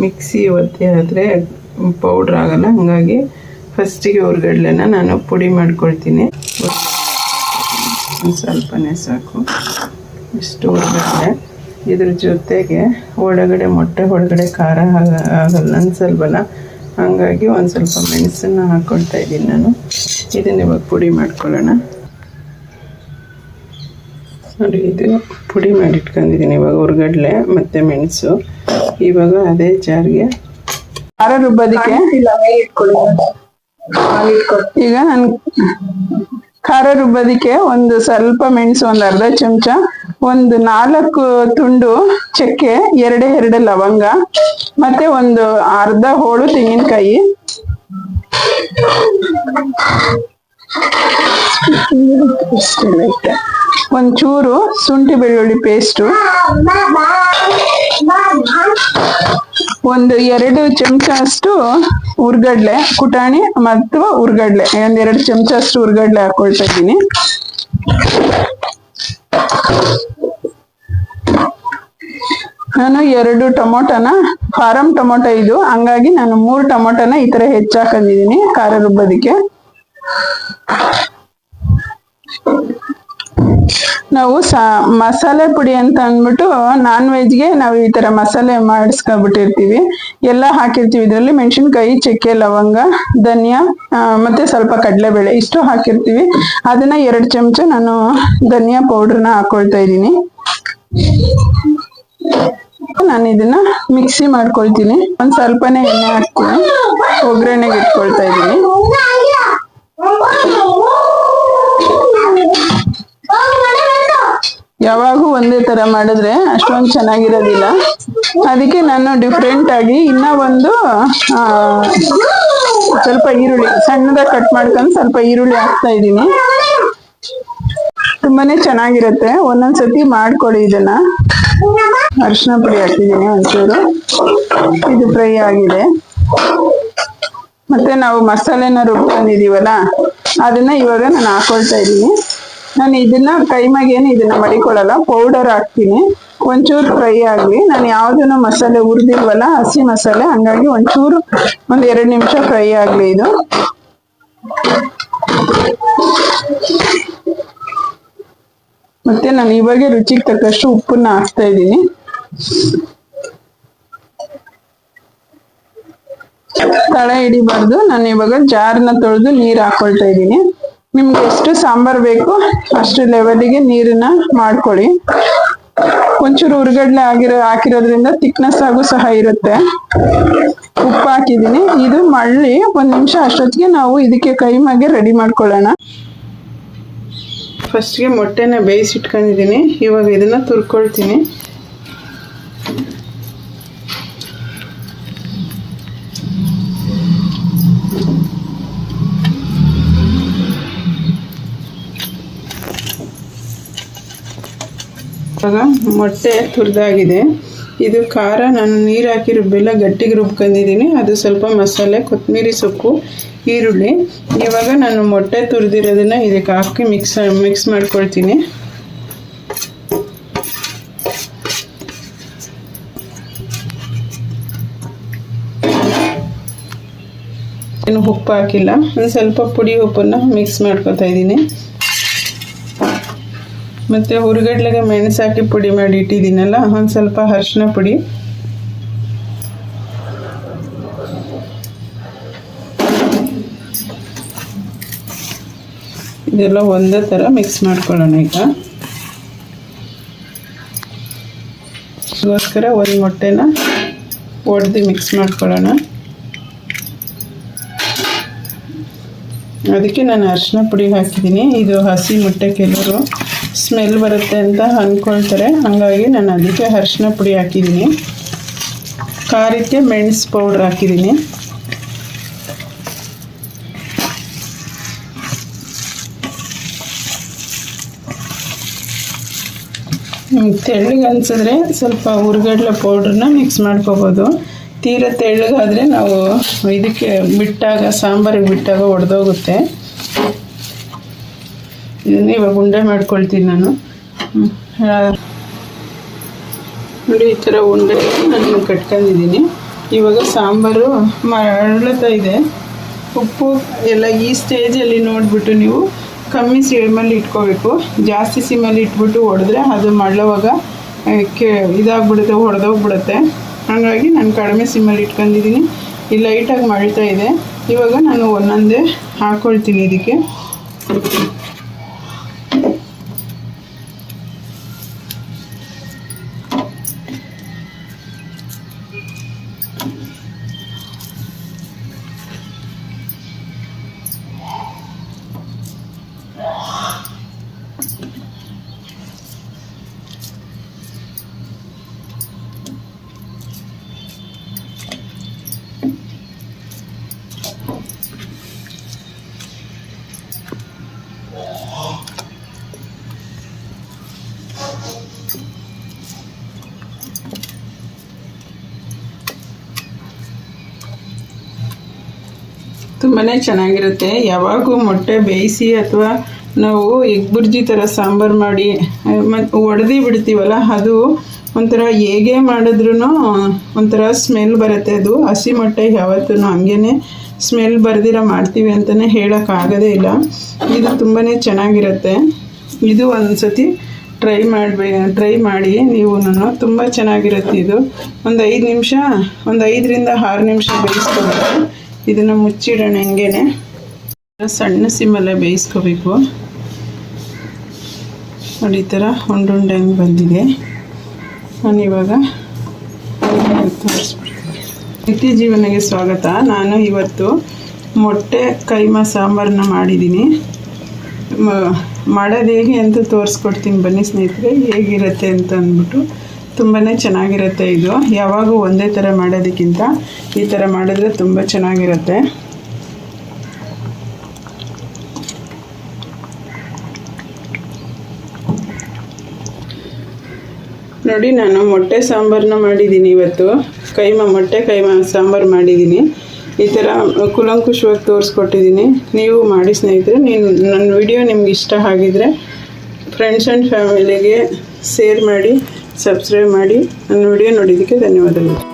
Mixie ಒತ್ತೆ ಆದರೆ powder ಆಗಲ್ಲ, ಹಾಗಾಗಿ ಫಸ್ಟಿಗೆ ಹುರ್ಗಡ್ಲೆನ ನಾನು ಪುಡಿ ಮಾಡ್ಕೊಳ್ತೀನಿ. ಸ್ವಲ್ಪನೇ ಸಾಕು. ಇಷ್ಟು ಹುರ್ಗಡ್ಲೆ. ಇದ್ರ ಜೊತೆಗೆ ಒಳಗಡೆ ಮೊಟ್ಟೆ, ಒಳಗಡೆ ಖಾರ ಆಗಲ್ಲ ಅನ್ಸಲ್ವಲ್ಲ? ಹಾಗಾಗಿ ಒಂದು ಸ್ವಲ್ಪ ಮೆಣಸನ್ನು ಹಾಕ್ಕೊಳ್ತಾ ಇದ್ದೀನಿ ನಾನು. ಇದನ್ನ ಇವಾಗ ಪುಡಿ ಮಾಡ್ಕೊಳ್ಳೋಣ. ನೋಡಿ, ಇದು ಪುಡಿ ಮಾಡಿಟ್ಕೊಂಡಿದ್ದೀನಿ ಇವಾಗ ಹುರ್ಗಡ್ಲೆ ಮತ್ತು ಮೆಣಸು. ಇವಾಗ ಅದೇ ಜಾರ್ಗೆ. ಖಾರ ರುಬ್ಬೋದಕ್ಕೆ ಈಗ ನಾನು ಖಾರ ರುಬ್ಬೋದಕ್ಕೆ ಒಂದು ಸ್ವಲ್ಪ ಮೆಣಸು ಒಂದು ಅರ್ಧ ಚಮಚ, ಒಂದು ನಾಲ್ಕು ತುಂಡು ಚಕ್ಕೆ, ಎರಡೇ ಎರಡು ಲವಂಗ, ಮತ್ತೆ ಒಂದು ಅರ್ಧ ಹೋಳು ತೆಂಗಿನಕಾಯಿ. ಒಂಚೂರು ಶುಂಠಿ ಬೆಳ್ಳುಳ್ಳಿ ಪೇಸ್ಟು ಒಂದು ಎರಡು ಚಮಚ ಅಷ್ಟು ಹುರ್ಗಡ್ಲೆ ಕುಟಾಣಿ ಮತ್ತು ಹುರ್ಗಡ್ಲೆ ಒಂದ್ ಎರಡು ಚಮಚ ಅಷ್ಟು ಹುರ್ಗಡ್ಲೆ ಹಾಕೊಳ್ತಾ ಇದ್ದೀನಿ. ನಾನು ಎರಡು ಟೊಮೊಟೊನ, ಫಾರಂ ಟೊಮೊಟೊ ಇದು. ಹಂಗಾಗಿ ನಾನು ಮೂರು ಟೊಮೊಟೊನ ಈ ತರ ಹೆಚ್ಚಾಕೊಂಡಿದೀನಿ ಖಾರ ರುಬ್ಬೋದಕ್ಕೆ. ನಾವು ಸಾ, ಮಸಾಲೆ ಪುಡಿ ಅಂತ ಅಂದ್ಬಿಟ್ಟು ನಾನ್ ವೆಜ್ಗೆ ನಾವು ಈ ತರ ಮಸಾಲೆ ಮಾಡಿಸ್ಕೊಂಡ್ಬಿಟ್ಟಿರ್ತೀವಿ. ಎಲ್ಲ ಹಾಕಿರ್ತೀವಿ. ಇದರಲ್ಲಿ ಮೆಣಸಿನ್ಕಾಯಿ, ಚಕ್ಕೆ, ಲವಂಗ, ಧನಿಯಾ ಮತ್ತೆ ಸ್ವಲ್ಪ ಕಡಲೆಬೇಳೆ ಇಷ್ಟು ಹಾಕಿರ್ತೀವಿ. ಅದನ್ನ ಎರಡು ಚಮಚ ನಾನು ಧನಿಯಾ ಪೌಡರ್ನ ಹಾಕೊಳ್ತಾ ಇದ್ದೀನಿ. ನಾನು ಇದನ್ನ ಮಿಕ್ಸಿ ಮಾಡ್ಕೊಳ್ತೀನಿ. ಒಂದ್ ಸ್ವಲ್ಪನೇ ಎಣ್ಣೆ ಹಾಕ್ತೀನಿ. ಒಗ್ಗರಣೆಗೆ ಇಟ್ಕೊಳ್ತಾ ಇದ್ದೀನಿ. ಯಾವಾಗೂ ಒಂದೇ ತರ ಮಾಡಿದ್ರೆ ಅಷ್ಟೊಂದು ಚೆನ್ನಾಗಿರೋದಿಲ್ಲ. ಅದಕ್ಕೆ ನಾನು ಡಿಫ್ರೆಂಟ್ ಆಗಿ ಇನ್ನ ಒಂದು ಸ್ವಲ್ಪ ಈರುಳ್ಳಿ ಸಣ್ಣದಾಗ ಕಟ್ ಮಾಡ್ಕೊಂಡು ಸ್ವಲ್ಪ ಈರುಳ್ಳಿ ಹಾಕ್ತಾ ಇದ್ದೀನಿ. ತುಂಬಾನೇ ಚೆನ್ನಾಗಿರುತ್ತೆ. ಒಂದೊಂದ್ಸತಿ ಮಾಡ್ಕೊಡಿ ಇದನ್ನ. ಅರಿಶಿನ ಪುಡಿ ಹಾಕಿದ್ದೀನಿ ಒಂಚೂರು. ಇದು ಫ್ರೈ ಆಗಿದೆ. ಮತ್ತೆ ನಾವು ಮಸಾಲೆನ ರುಬ್ಕೊಂಡಿದೀವಲ್ಲ, ಅದನ್ನ ಇವಾಗ ನಾನು ಹಾಕೊಳ್ತಾ ಇದ್ದೀನಿ. ನಾನು ಇದನ್ನ ಕೈಮಾಗೇನು ಇದನ್ನ ಮಡಿಕೊಳ್ಳಲ್ಲ ಪೌಡರ್ ಹಾಕ್ತೀನಿ. ಒಂಚೂರು ಫ್ರೈ ಆಗಲಿ. ನಾನು ಯಾವ್ದನ್ನು ಮಸಾಲೆ ಹುರಿದಿಲ್ವಲ್ಲ, ಹಸಿ ಮಸಾಲೆ, ಹಂಗಾಗಿ ಒಂಚೂರು, ಒಂದ್ ಎರಡು ನಿಮಿಷ ಫ್ರೈ ಆಗ್ಲಿ ಇದು. ಮತ್ತೆ ನಾನು ಇವಾಗ ರುಚಿಗೆ ತಕ್ಕಷ್ಟು ಉಪ್ಪನ್ನ ಹಾಕ್ತಾ ಇದ್ದೀನಿ. ತಳ ಹಿಡಿಬಾರ್ದು. ನಾನು ಇವಾಗ ಜಾರ್ನ ತೊಳೆದು ನೀರ್ ಹಾಕೊಳ್ತಾ ಇದ್ದೀನಿ. ನಿಮ್ಗೆ ಎಷ್ಟು ಸಾಂಬಾರ್ ಬೇಕು ಅಷ್ಟು ಲೆವೆಲಿಗೆ ನೀರನ್ನ ಮಾಡ್ಕೊಳ್ಳಿ. ಒಂಚೂರು ಉರ್ಗಡ್ಲೆ ಆಗಿರೋ, ಹಾಕಿರೋದ್ರಿಂದ ತಿಕ್ನೆಸ್ ಆಗು ಸಹ ಇರುತ್ತೆ. ಉಪ್ಪು ಹಾಕಿದ್ದೀನಿ. ಇದು ಮಳ್ಳಿ ಒಂದ್ ನಿಮಿಷ ಅಷ್ಟೊತ್ತಿಗೆ ನಾವು ಇದಕ್ಕೆ ಕೈಮಾಗೆ ರೆಡಿ ಮಾಡ್ಕೊಳ್ಳೋಣ. ಫಸ್ಟ್ಗೆ ಮೊಟ್ಟೆನ ಬೇಯಿಸಿಟ್ಕೊಂಡಿದ್ದೀನಿ. ಇವಾಗ ಇದನ್ನ ತುರ್ಕೊಳ್ತೀನಿ. ಇವಾಗ ಮೊಟ್ಟೆ ತುರಿದಾಗಿದೆ. ಇದು ಖಾರ, ನಾನು ನೀರು ಹಾಕಿ ರುಬ್ಬೆಲ್ಲ ಗಟ್ಟಿಗೆ ರುಬ್ಕೊಂಡಿದ್ದೀನಿ. ಅದು ಸ್ವಲ್ಪ ಮಸಾಲೆ ಕೊತ್ತಂಬರಿ ಸೊಪ್ಪು, ಈರುಳ್ಳಿ. ಇವಾಗ ನಾನು ಮೊಟ್ಟೆ ತುರಿದಿರೋದನ್ನು ಇದಕ್ಕೆ ಹಾಕಿ ಮಿಕ್ಸ್ ಮಿಕ್ಸ್ ಮಾಡ್ಕೊಳ್ತೀನಿ. ಏನು ಉಪ್ಪು ಹಾಕಿಲ್ಲ. ಒಂದು ಸ್ವಲ್ಪ ಪುಡಿ ಉಪ್ಪನ್ನು ಮಿಕ್ಸ್ ಮಾಡ್ಕೊತಾ ಇದ್ದೀನಿ. ಮತ್ತು ಹುರಿಗಡ್ಲೆಗೆ ಮೆಣಸು ಹಾಕಿ ಪುಡಿ ಮಾಡಿ ಇಟ್ಟಿದ್ದೀನಲ್ಲ, ಒಂದು ಸ್ವಲ್ಪ ಅರಿಶಿನ ಪುಡಿ. ಇದೆಲ್ಲ ಒಂದೇ ಥರ ಮಿಕ್ಸ್ ಮಾಡ್ಕೊಳ್ಳೋಣ ಈಗ. ಅದಕ್ಕೋಸ್ಕರ ಒಂದು ಮೊಟ್ಟೆನ ಒಡೆದು ಮಿಕ್ಸ್ ಮಾಡ್ಕೊಳ್ಳೋಣ. ಅದಕ್ಕೆ ನಾನು ಅರಿಶಿನ ಪುಡಿ ಹಾಕಿದ್ದೀನಿ. ಇದು ಹಸಿ ಮೊಟ್ಟೆ ಕೆಲವರು ಸ್ಮೆಲ್ ಬರುತ್ತೆ ಅಂತ ಅಂದ್ಕೊಳ್ತಾರೆ ಹಾಗಾಗಿ ನಾನು ಅದಕ್ಕೆ ಅರಿಶಿನ ಪುಡಿ ಹಾಕಿದ್ದೀನಿ. ಖಾರಕ್ಕೆ ಮೆಣಸು ಪೌಡ್ರ್ ಹಾಕಿದ್ದೀನಿ. ತೆಳ್ಳಗೆ ಅನ್ಸಿದ್ರೆ ಸ್ವಲ್ಪ ಹುರ್ಗಡ್ಲೆ ಪೌಡ್ರನ್ನ ಮಿಕ್ಸ್ ಮಾಡ್ಕೋಬೋದು. ತೀರ ತೆಳ್ಳಗಾದರೆ ನಾವು ಇದಕ್ಕೆ ಬಿಟ್ಟಾಗ, ಸಾಂಬಾರಿಗೆ ಬಿಟ್ಟಾಗ ಒಡೆದೋಗುತ್ತೆ. ಇದನ್ನ ಇವಾಗ ಉಂಡೆ ಮಾಡ್ಕೊಳ್ತೀನಿ ನಾನು. ನೋಡಿ ಈ ಥರ ಉಂಡೆ ನಾನು ಕಟ್ಕೊಂಡಿದ್ದೀನಿ. ಇವಾಗ ಸಾಂಬಾರು ಮರಳತಾ ಇದೆ. ಉಪ್ಪು ಎಲ್ಲ ಈ ಸ್ಟೇಜಲ್ಲಿ ನೋಡಿಬಿಟ್ಟು ನೀವು ಕಮ್ಮಿ ಸೀಮಲ್ಲಿ ಇಟ್ಕೋಬೇಕು. ಜಾಸ್ತಿ ಸಿಮ್ಮಲ್ಲಿ ಇಟ್ಬಿಟ್ಟು ಹೊಡೆದ್ರೆ ಅದು ಮಳ್ಳವಾಗ ಆ, ಕೆ ಇದಾಗ್ಬಿಡುತ್ತೆ ಹೊಡೆದೋಗ್ಬಿಡುತ್ತೆ ಹಾಗಾಗಿ ನಾನು ಕಡಿಮೆ ಸಿಮಲ್ಲಿ ಇಟ್ಕೊಂಡಿದ್ದೀನಿ. ಈ ಲೈಟಾಗಿ ಮಳ್ತಾ ಇದೆ. ಇವಾಗ ನಾನು ಒಂದೊಂದೇ ಹಾಕ್ಕೊಳ್ತೀನಿ ಇದಕ್ಕೆ. ತುಂಬಾ ಚೆನ್ನಾಗಿರುತ್ತೆ. ಯಾವಾಗೂ ಮೊಟ್ಟೆ ಬೇಯಿಸಿ ಅಥವಾ ನಾವು ಎಗ್ ಬುರ್ಜಿ ಥರ ಸಾಂಬಾರು ಮಾಡಿ ಮತ್ತು ಒಡೆದಿ ಬಿಡ್ತೀವಲ್ಲ, ಅದು ಒಂಥರ ಹೇಗೆ ಮಾಡಿದ್ರೂ ಒಂಥರ ಸ್ಮೆಲ್ ಬರುತ್ತೆ ಅದು. ಹಸಿ ಮೊಟ್ಟೆ ಯಾವತ್ತೂ ಹಂಗೇ ಸ್ಮೆಲ್ ಬರ್ದಿರ ಮಾಡ್ತೀವಿ ಅಂತಲೇ ಹೇಳೋಕ್ಕಾಗೋದೇ ಇಲ್ಲ. ಇದು ತುಂಬಾ ಚೆನ್ನಾಗಿರುತ್ತೆ. ಇದು ಒಂದು ಸತಿ ಟ್ರೈ ಮಾಡಬೇ, ಟ್ರೈ ಮಾಡಿ ನೀವು ತುಂಬ ಚೆನ್ನಾಗಿರುತ್ತೆ ಇದು. ಒಂದು ಐದು ನಿಮಿಷ, ಒಂದು ಐದರಿಂದ ಆರು ನಿಮಿಷ ಬೇಯಿಸ್ಕೊಬೇಕು ಇದನ್ನು ಮುಚ್ಚಿಡೋಣ ಹಂಗೇನೆ. ಸಣ್ಣ ಸಿಮ್ಮಲ್ಲೇ ಬೇಯಿಸ್ಕೋಬೇಕು. ನೋಡಿ, ಈ ಥರ ಉಂಡುಂಡೆ ಹಂಗೆ ಬಂದಿದೆ. ನಾನು ಇವಾಗ ತೋರಿಸ್ಬಿಡ್ತೀನಿ. ನಿತ್ಯ ಜೀವನಗೆ ಸ್ವಾಗತ. ನಾನು ಇವತ್ತು ಮೊಟ್ಟೆ, ಕೈಮಾ ಸಾಂಬಾರನ್ನ ಮಾಡಿದ್ದೀನಿ. ಮಾಡೋದು ಹೇಗೆ ಅಂತ ತೋರಿಸ್ಕೊಡ್ತೀನಿ ಬನ್ನಿ ಸ್ನೇಹಿತರೆ, ಹೇಗಿರುತ್ತೆ ಅಂತ ಅಂದ್ಬಿಟ್ಟು. ತುಂಬಾ ಚೆನ್ನಾಗಿರುತ್ತೆ ಇದು. ಯಾವಾಗೂ ಒಂದೇ ಥರ ಮಾಡೋದಕ್ಕಿಂತ ಈ ಥರ ಮಾಡಿದ್ರೆ ತುಂಬ ಚೆನ್ನಾಗಿರುತ್ತೆ. ನೋಡಿ, ನಾನು ಮೊಟ್ಟೆ ಸಾಂಬಾರನ್ನ ಮಾಡಿದ್ದೀನಿ ಇವತ್ತು. ಕೈಮ, ಮೊಟ್ಟೆ ಕೈಮ ಸಾಂಬಾರು ಮಾಡಿದ್ದೀನಿ. ಈ ಥರ ಕುಲಂಕುಷವಾಗಿ ತೋರಿಸ್ಕೊಟ್ಟಿದ್ದೀನಿ. ನೀವು ಮಾಡಿ ಸ್ನೇಹಿತರೆ, ನೀನು, ನನ್ನ ವಿಡಿಯೋ ನಿಮ್ಗೆ ಇಷ್ಟ ಆಗಿದ್ರೆ ಫ್ರೆಂಡ್ಸ್ ಆ್ಯಂಡ್ ಫ್ಯಾಮಿಲಿಗೆ ಶೇರ್ ಮಾಡಿ. ಸಬ್ಸ್ಕ್ರೈಬ್ ಮಾಡಿ ನನ್ನ ವಿಡಿಯೋ ನೋಡಿದ್ದಕ್ಕೆ ಧನ್ಯವಾದಗಳು.